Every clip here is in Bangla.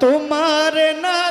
তোমার না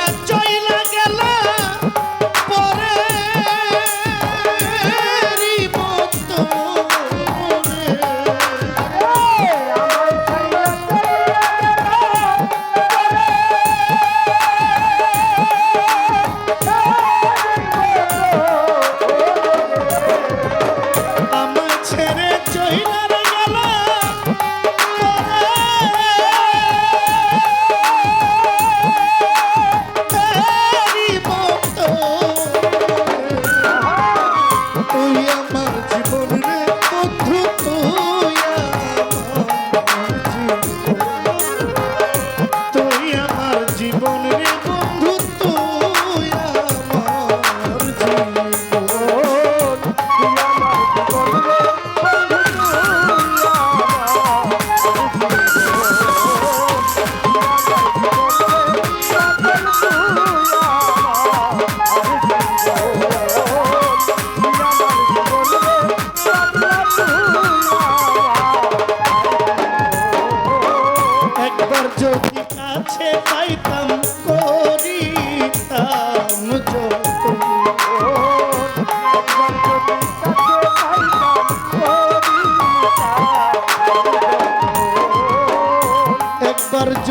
আমায়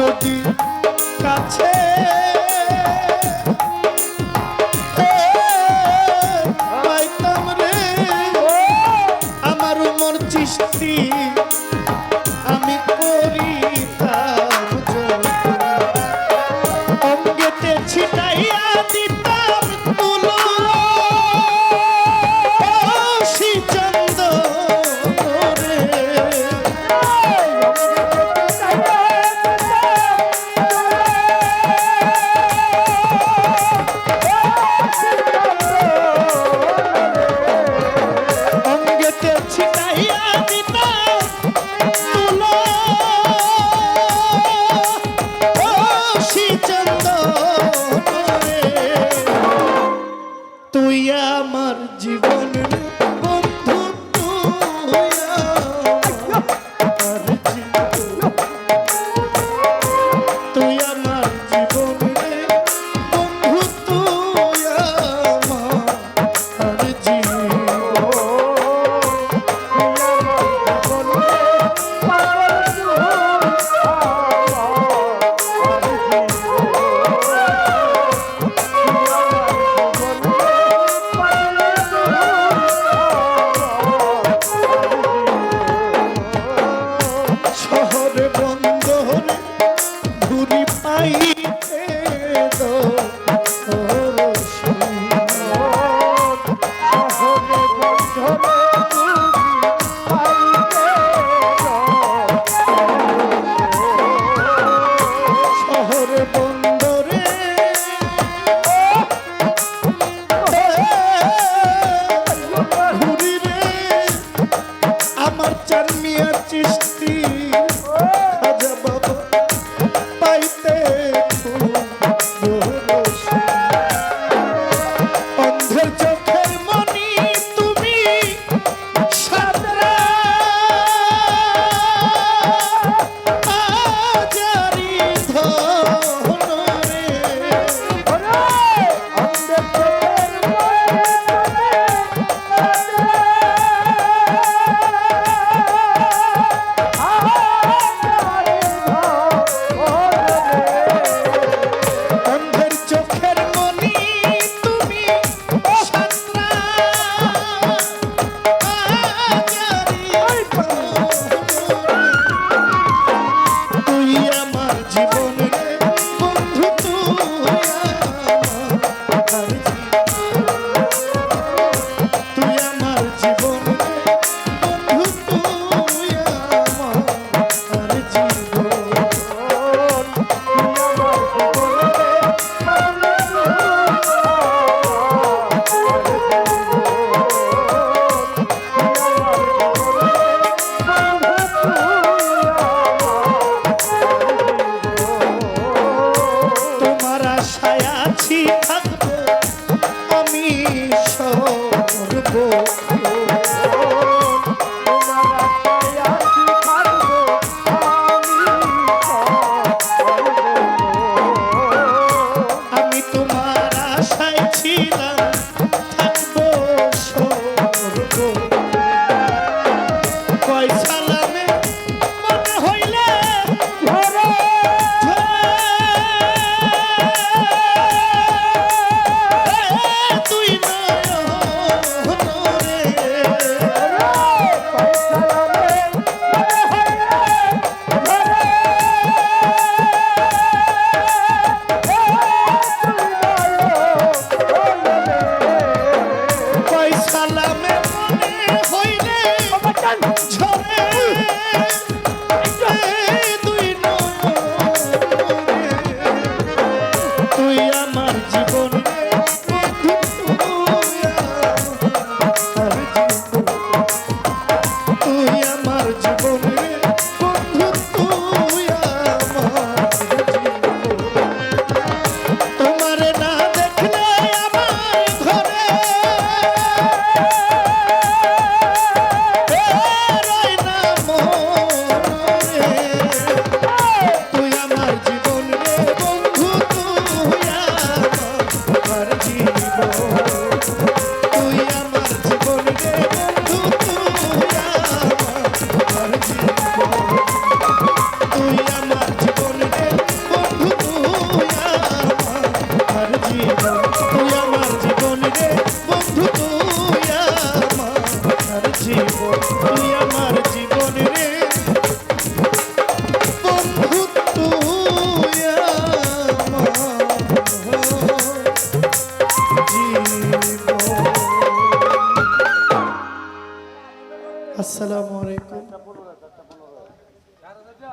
যদি কাছে জীবন finished. কাছি থাকব আমি সর্ব আমি তোমার আশায় ছিলাম। Jordan! Jordan!